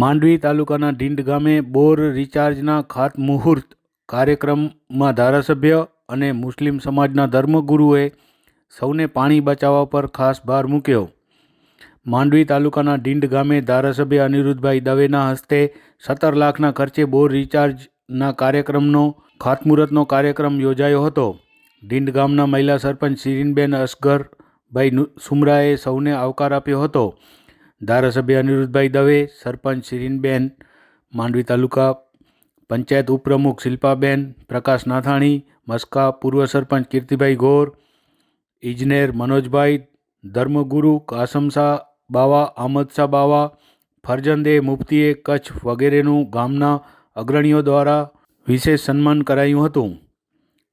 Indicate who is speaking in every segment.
Speaker 1: માંડવી તાલુકાના ઢીંડ ગામે બોર રિચાર્જના ખાતમુહૂર્ત કાર્યક્રમમાં ધારાસભ્ય અને મુસ્લિમ સમાજના ધર્મગુરુએ સૌને પાણી બચાવવા પર ખાસ ભાર મૂક્યો. માંડવી તાલુકાના ઢીંડ ગામે ધારાસભ્ય અનિરુદ્ધભાઈ દવેના હસ્તે સત્તર લાખના ખર્ચે બોર રિચાર્જના કાર્યક્રમનો, ખાતમુહૂર્તનો કાર્યક્રમ યોજાયો હતો. ઢીંડ ગામના મહિલા સરપંચ શિરીનબેન અસગરભાઈ સુમરાએ સૌને આવકાર આપ્યો હતો. ધારાસભ્ય અનિરુદ્ધભાઈ દવે, સરપંચ શિરીનબેન, માંડવી તાલુકા પંચાયત ઉપપ્રમુખ શિલ્પાબેન, પ્રકાશ નાથાણી, મસ્કા પૂર્વ સરપંચ કીર્તિભાઈ ગોર, ઇજનેર મનોજભાઈ, ધર્મગુરુ કાસમશાહ બાવા આમદશાહ બાવા ફરજંદે મુફ્તીએ કચ્છ વગેરેનું ગામના અગ્રણીઓ દ્વારા વિશેષ સન્માન કરાયું હતું.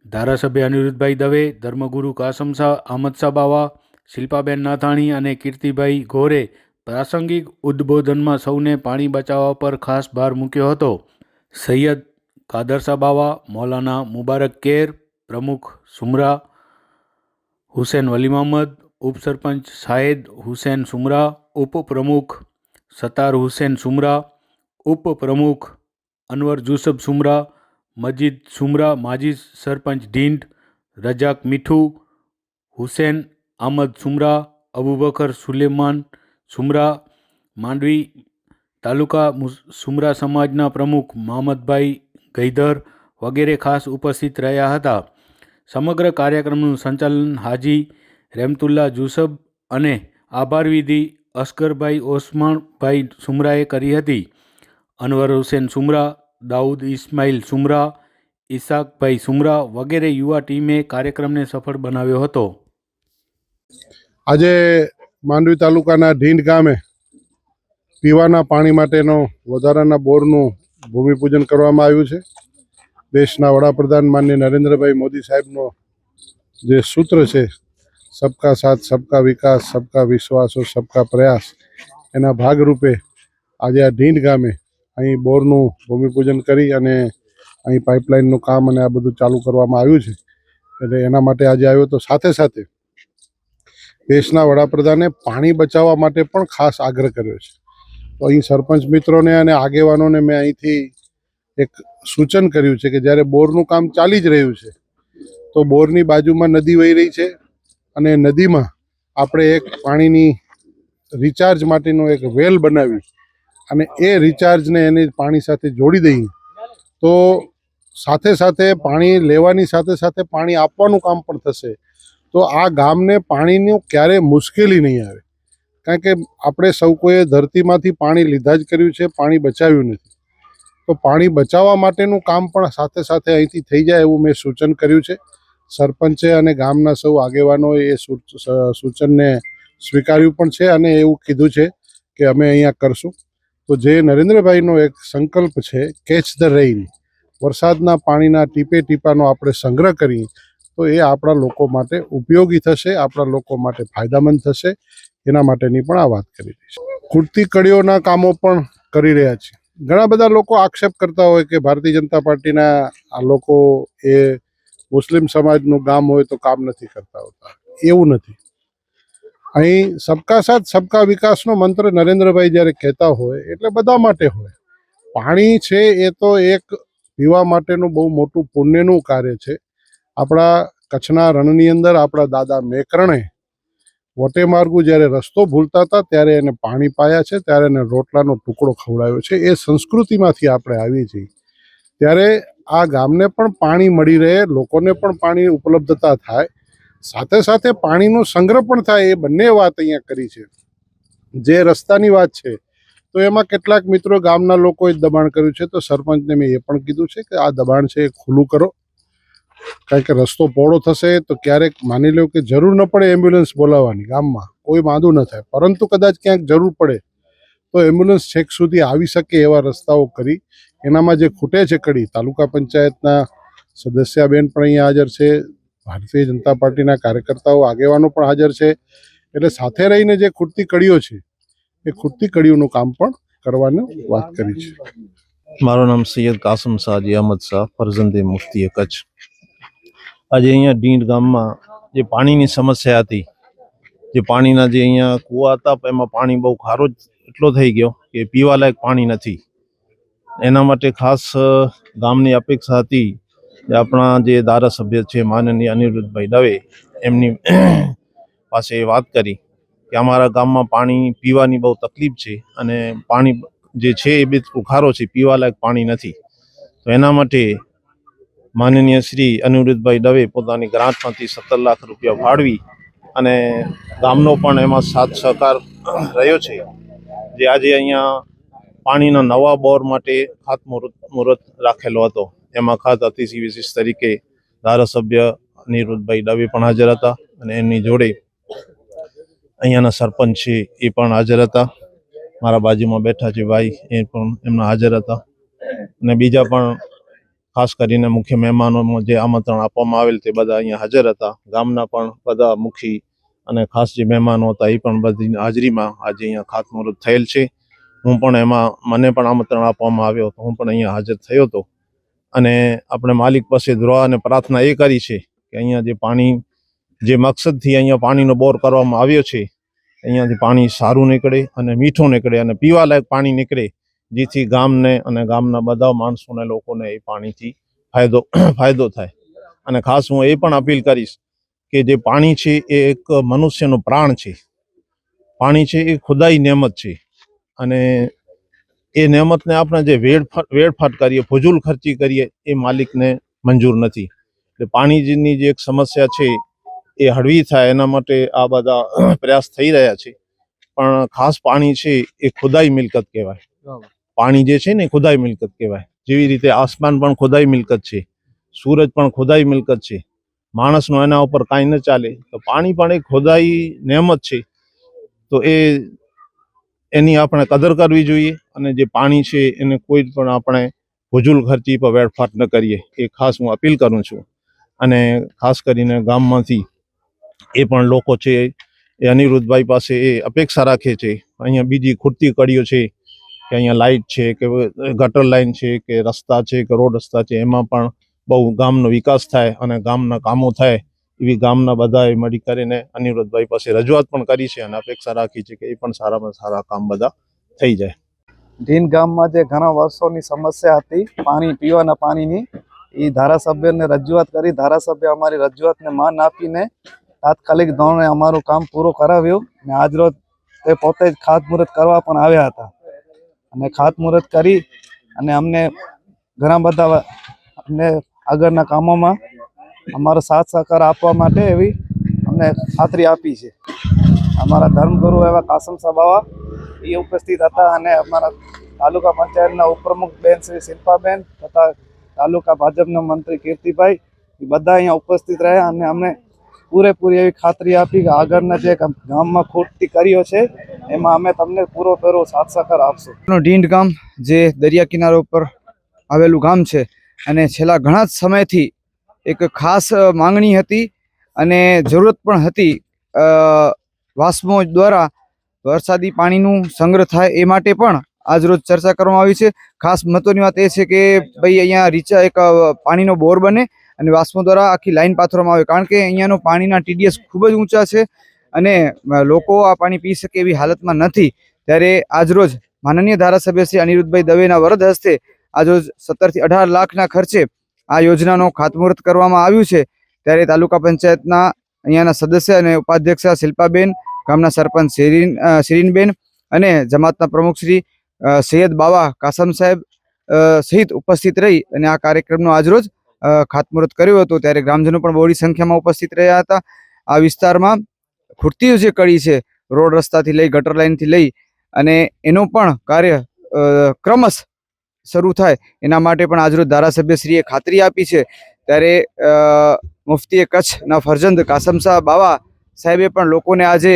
Speaker 1: ધારાસભ્ય અનિરુદ્ધભાઈ દવે, ધર્મગુરુ કાસમશાહ આમદશાહ બાવા, શિલ્પાબેન નાથાણી અને કીર્તિભાઈ ગોરે પ્રાસંગિક ઉદ્બોધનમાં સૌને પાણી બચાવવા પર ખાસ ભાર મૂક્યો હતો. સૈયદ કાદરશા બાવા મૌલાના મુબારક કેર, પ્રમુખ સુમરા, હુસેન વલી મોહમ્મદ ઉપસરપંચ શાહેદ હુસેન સુમરા, ઉપપ્રમુખ સતાર હુસેન સુમરા, ઉપપ્રમુખ અનવર જુસબ સુમરા, મજીદ સુમરા, માજી સરપંચ ઢીંડ રજાક મીઠુ, હુસેન આમદ સુમરા, અબુબકર સુલેમાન સુમરા, માંડવી તાલુકા સુમરા સમાજના પ્રમુખ મહમ્મદભાઈ ગૈધર વગેરે ખાસ ઉપસ્થિત રહ્યા હતા. સમગ્ર કાર્યક્રમનું સંચાલન હાજી રેમતુલ્લા જુસબ અને આભાર વિધિ અસ્કરભાઈ ઓસમાણભાઈ સુમરાએ કરી હતી. અનવર હુસેન સુમરા, દાઉદ ઇસ્માઇલ સુમરા ઇસાકભાઈ સુમરા વગેરે યુવા ટીમે કાર્યક્રમને સફળ બનાવ્યો હતો.
Speaker 2: આજે માંડવી તાલુકાના ઢીંડ ગામે પીવાના પાણી માટેનો વધારાના બોરનું ભૂમિપૂજન કરવામાં આવ્યું છે. દેશના વડાપ્રધાન માન્ય નરેન્દ્રભાઈ મોદી સાહેબનો જે સૂત્ર છે, સબકા સાથ, સબકા વિકાસ, સબકા વિશ્વાસ, સબકા પ્રયાસ એના ભાગરૂપે આજે આ ઢીંડ ગામે અહીં બોરનું ભૂમિપૂજન કરી અને અહીં પાઇપલાઇનનું કામ અને આ બધું ચાલુ કરવામાં આવ્યું છે. એટલે એના માટે આજે આવ્યો તો સાથે સાથે દેશના વડાપ્રધાને પાણી બચાવવા માટે પણ ખાસ આગ્રહ કર્યો છે. તો અહીં સરપંચ મિત્રોને અને આગેવાનોને મેં અહીંથી એક સૂચન કર્યું છે કે જ્યારે બોરનું કામ ચાલી જ રહ્યું છે, તો બોરની બાજુમાં નદી વહી રહી છે અને નદીમાં આપણે એક પાણીની રિચાર્જ માટેનો એક વેલ બનાવી અને એ રિચાર્જને એની પાણી સાથે જોડી દઈએ તો સાથે સાથે પાણી લેવાની સાથે સાથે પાણી આપવાનું કામ પણ થશે. તો આ ગામને પાણીનું ક્યારેય મુશ્કેલી નહીં આવે. કારણ કે આપણે સૌ કોઈએ ધરતીમાંથી પાણી લીધા જ કર્યું છે, પાણી બચાવ્યું નથી. તો પાણી બચાવવા માટેનું કામ પણ સાથે સાથે અહીંથી થઈ જાય એવું મેં સૂચન કર્યું છે. સરપંચે અને ગામના સૌ આગેવાનોએ એ સૂચનને સ્વીકાર્યું પણ છે અને એવું કીધું છે કે અમે અહીંયા કરશું. તો જે નરેન્દ્રભાઈનો એક સંકલ્પ છે, કેચ ધ રેઇન. વરસાદના પાણીના ટીપે ટીપાનો આપણે સંગ્રહ કરીએ તો એ આપણા લોકો માટે ઉપયોગી થશે, આપણા લોકો માટે ફાયદામંદ થશે. એના માટેની પણ આ વાત કરી રહી છે ખૂટતી કડીઓના કામો પણ કરી રહ્યા છે. ઘણા બધા લોકો આક્ષેપ કરતા હોય કે ભારતીય જનતા પાર્ટીના આ લોકો એ મુસ્લિમ સમાજનું ગામ હોય તો કામ નથી કરતા હોતા. એવું નથી. અહીં સબકા સાથ, સબકા વિકાસનો મંત્ર નરેન્દ્રભાઈ જ્યારે કહેતા હોય, એટલે બધા માટે હોય. પાણી છે એ તો એક પીવા માટેનું બહુ મોટું પુણ્યનું કાર્ય છે. આપણા કચ્છના રણની અંદર આપણા દાદા મેકરણે વટે માર્ગુ જ્યારે રસ્તો ભૂલતા હતા, ત્યારે એને પાણી પાયા છે, ત્યારે એને રોટલાનો ટુકડો ખવડાવ્યો છે. એ સંસ્કૃતિમાંથી આપણે આવીએ છીએ. ત્યારે આ ગામને પણ પાણી મળી રહે, લોકોને પણ પાણી ઉપલબ્ધતા થાય. સાથે સાથે પાણીનો સંગ્રહ પણ થાય, એ બંને વાત અહીંયા કરી છે. જે રસ્તાની વાત છે, તો એમાં કેટલાક મિત્રો ગામના લોકોએ દબાણ કર્યું છે, તો સરપંચને મેં એ પણ કીધું છે કે આ દબાણ છે એ ખુલ્લું કરો. કારણ કે રસ્તો પહોળો થશે તો ક્યારેક માની લો કે જરૂર ન પડે એમ્બ્યુલન્સ બોલાવવાની ગામમાં. કોઈ વાંધો ન થાય. પરંતુ કદાચ ક્યાંક જરૂર પડે, તો એમ્બ્યુલન્સ છેક સુધી આવી શકે એવા રસ્તાઓ કરી. એનામાં જે ખૂટે છે કડી, તાલુકા પંચાયતના સદસ્યાબેન પણ અહીંયા હાજર છે. ભારતીય જનતા પાર્ટીના કાર્યકર્તાઓ, આગેવાનો પણ હાજર છે. એટલે સાથે રહીને જે ખૂટતી કડીઓ છે, એ ખૂટતી કડીઓનું કામ પણ કરવાની વાત કરી છે.
Speaker 3: મારું નામ સૈયદ કાસમ શાહજી અહમદ શાહ, ફરજંદી મુફ્તી કચ્છ. આજે અહીંયા ઢીંડ ગામમાં જે પાણીની સમસ્યા હતી, જે પાણીના જે અહીંયા કૂવા હતા એમાં પાણી બહુ ખારો એટલો થઈ ગયો કે પીવાલાયક પાણી નથી. એના માટે ખાસ ગામની અપેક્ષા હતી કે આપણા જે ધારાસભ્ય છે માનનીય અનિરુદ્ધભાઈ દવે એમની પાસે વાત કરી કે અમારા ગામમાં પાણી પીવાની બહુ તકલીફ છે અને પાણી જે છે એ બી ઉખારો છે, પીવાલાયક પાણી નથી. તો એના માટે માનનીય શ્રી અનિરુદ્ધભાઈ દવે પોતાની ગ્રાન્ટમાંથી સત્તર લાખ રૂપિયા ફાળવી અને ગામનો પણ એમાં સાથ સહકાર રહ્યો છે. જે આજે અહીંયા પાણીના નવા બોર માટે ખાતમુહૂર્ત મુહૂર્ત રાખેલો હતો. એમાં ખાત અતિથિ વિશેષ તરીકે ધારાસભ્ય અનિરુદ્ધભાઈ દવે પણ હાજર હતા અને એમની જોડે અહીંયાના સરપંચ છે એ પણ હાજર હતા. મારા બાજુમાં બેઠા છે ભાઈ, એ પણ એમના હાજર હતા. અને બીજા પણ ખાસ કરીને મુખ્ય મહેમાનોમાં જે આમંત્રણ આપવામાં આવેલ તે બધા અહીંયા હાજર હતા. ગામના પણ બધા મુખી અને ખાસ જે મહેમાનો હતા એ પણ બધી હાજરીમાં આજે અહીંયા ખાતમુહૂર્ત થયેલ છે. હું પણ એમાં, મને પણ આમંત્રણ આપવામાં આવ્યો હતો. હું પણ અહીંયા હાજર થયો હતો. અને આપણે માલિક પાસે દુઆ અને પ્રાર્થના એ કરી છે કે અહીંયા જે પાણી, જે મકસદથી અહીંયા પાણીનો બોર કરવામાં આવ્યો છે, અહીંયાથી પાણી સારું નીકળે અને મીઠું નીકળે અને પીવાલાયક પાણી નીકળે જેથી ગામને અને ગામના બધા માણસોને, લોકોને એ પાણીથી ફાયદો ફાયદો થાય. અને ખાસ હું એ પણ અપીલ કરીશ કે જે પાણી છે એ એક મનુષ્યનો પ્રાણ છે. પાણી છે એ ખુદાઈ નેમત છે. અને એ નેમતને આપણે જે વેડફાટ વેડફાટ કરીએ, ફજૂલ ખર્ચી કરીએ, એ માલિકને મંજૂર નથી. એટલે પાણીની જે એક સમસ્યા છે એ હળવી થાય એના માટે આ બધા પ્રયાસ થઈ રહ્યા છે. પણ ખાસ પાણી છે એ ખુદાઈ મિલકત કહેવાય. પાણી જે છે ને ખુદાઈ મિલકત કહેવાય. જેવી રીતે આસમાન પણ ખુદાઈ મિલકત છે, સૂરજ પણ ખુદાઈ મિલકત છે, માણસનો એના ઉપર કાંઈ ન ચાલે. તો પાણી પણ એક ખુદાઈ નેમત છે. તો એ, એની આપણે કદર કરવી જોઈએ અને જે પાણી છે એને કોઈ પણ આપણે ફજૂલ ખર્ચી પર વેડફાટ ન કરીએ. એ ખાસ હું અપીલ કરું છું. અને ખાસ કરીને ગામમાંથી એ પણ લોકો છે, એ અનિરુદ્ધભાઈ પાસે એ અપેક્ષા રાખે છે. અહીંયા બીજી ખૂટતી કડીઓ છે કે અહીંયા લાઇટ છે કે ગટર લાઇન છે કે રસ્તા છે કે રોડ રસ્તા છે, એમાં પણ બહુ ગામનો વિકાસ થાય અને ગામના કામો થાય એવી ગામના બધાએ મળી કરીને અનિરુદ્ધભાઈ પાસે રજૂઆત પણ કરી છે અને અપેક્ષા રાખી છે કે એ પણ સારામાં સારા કામ બધા થઈ જાય.
Speaker 4: ઢીન ગામમાં જે ઘણા વર્ષોની સમસ્યા હતી, પાણી પીવાના પાણીની, એ ધારાસભ્યને રજૂઆત કરી. ધારાસભ્ય અમારી રજૂઆતને માન આપીને તાત્કાલિક ધોરણે અમારું કામ પૂરું કરાવ્યું ને આજરોજ તે પોતે જ ખાતમુહૂર્ત કરવા પણ આવ્યા હતા. અને ખાતમુહૂર્ત કરી અને અમને ઘણા બધા અમને આગળના કામોમાં અમારો સાથ સહકાર આપવા માટે એવી અમને ખાતરી આપી છે. અમારા ધર્મગુરુ એવા કાસમ સભાવા એ ઉપસ્થિત હતા અને અમારા તાલુકા પંચાયતના ઉપપ્રમુખ બેન શ્રી શિલ્પાબેન તથા તાલુકા ભાજપના મંત્રી કીર્તિભાઈ એ બધા અહીંયા ઉપસ્થિત રહ્યા અને અમને પૂરેપૂરી એવી ખાતરી આપી કે આગળના જે ગામમાં ખોટતી કર્યો છે, એમાં અમે તમને પૂરો પૂરો સાથ સહકાર આપશું.
Speaker 5: ઢીંડ ગામ જે દરિયા કિનારા ઉપર આવેલું ગામ છે, અને છેલ્લા ઘણા જ સમયથી એક ખાસ માંગણી હતી અને જરૂરત પણ હતી વાસ્મો દ્વારા વરસાદી પાણીનું સંગ્રહ થાય એ માટે પણ આજરોજ ચર્ચા કરવામાં આવી છે. ખાસ મહત્વની વાત એ છે કે ભાઈ અહીંયા રીચા એક પાણીનો બોર બને અને વાસ્મો દ્વારા આખી લાઈન પાથરવામાં આવે. કારણ કે અહીંયાનો પાણીના ટીડીએસ ખૂબ જ ઊંચા છે અને લોકો આ પાણી પી શકે એવી હાલતમાં નથી. ત્યારે આજરોજ માનનીય ધારાસભ્ય શ્રી અનિરુદ્ધભાઈ દવેના વરદ હસ્તે આજરોજ સત્તરથી અઢાર લાખના ખર્ચે આ યોજનાનો ખાતમુહૂર્ત કરવામાં આવ્યું છે. ત્યારે તાલુકા પંચાયતના અહીંયાના સદસ્ય અને ઉપાધ્યક્ષ શિલ્પાબેન, ગામના સરપંચ શેરીન શિરીનબેન અને જમાતના પ્રમુખ શ્રી સૈયદ બાવા કાસમ સાહેબ સહિત ઉપસ્થિત રહી અને આ કાર્યક્રમનો આજરોજ ખાતમુહૂર્ત કર્યું હતું ત્યારે ગ્રામજનો પણ બહોળી સંખ્યામાં ઉપસ્થિત રહ્યા હતા. આ વિસ્તારમાં ખૂટતી જે કડી છે, રોડ રસ્તાથી લઈ, ગટર લાઇનથી લઈ અને એનું પણ કાર્ય ક્રમશ શરૂ થાય એના માટે પણ આજરોજ ધારાસભ્યશ્રીએ ખાતરી આપી છે. ત્યારે મુફતીએ કચ્છના ફરજંદ કાસમશાહ બાવા સાહેબે પણ લોકોને આજે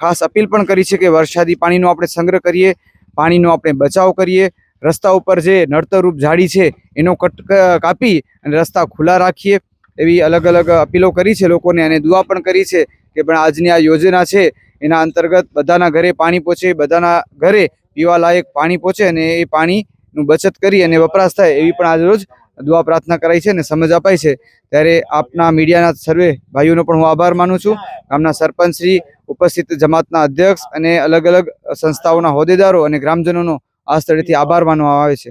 Speaker 5: ખાસ અપીલ પણ કરી છે કે વરસાદી પાણીનો આપણે સંગ્રહ કરીએ, પાણીનો આપણે બચાવ કરીએ રસ્તા ઉપર જે નડતરરૂપ ઝાડી છે, એનો કટ કાપી અને રસ્તા ખુલ્લા રાખીએ. એવી અલગ અલગ અપીલો કરી છે લોકોને અને દુઆ પણ કરી છે કે પણ આજની આ યોજના છે, એના અંતર્ગત બધાના ઘરે પાણી પહોંચે, બધાના ઘરે પીવા લાયક પાણી પહોંચે અને એ પાણીનું બચત કરી અને વપરાશ થાય એવી પણ આજરોજ દુઆ પ્રાર્થના કરાઈ છે અને સમજ અપાઈ છે. ત્યારે આપના મીડિયાના સર્વે ભાઈઓનો પણ હું આભાર માનું છું. ગામના સરપંચ શ્રી, ઉપસ્થિત જમાતના અધ્યક્ષ અને અલગ અલગ સંસ્થાઓના હોદ્દેદારો અને ગ્રામજનોનો આ સ્થળેથી આભાર માનવામાં આવે છે.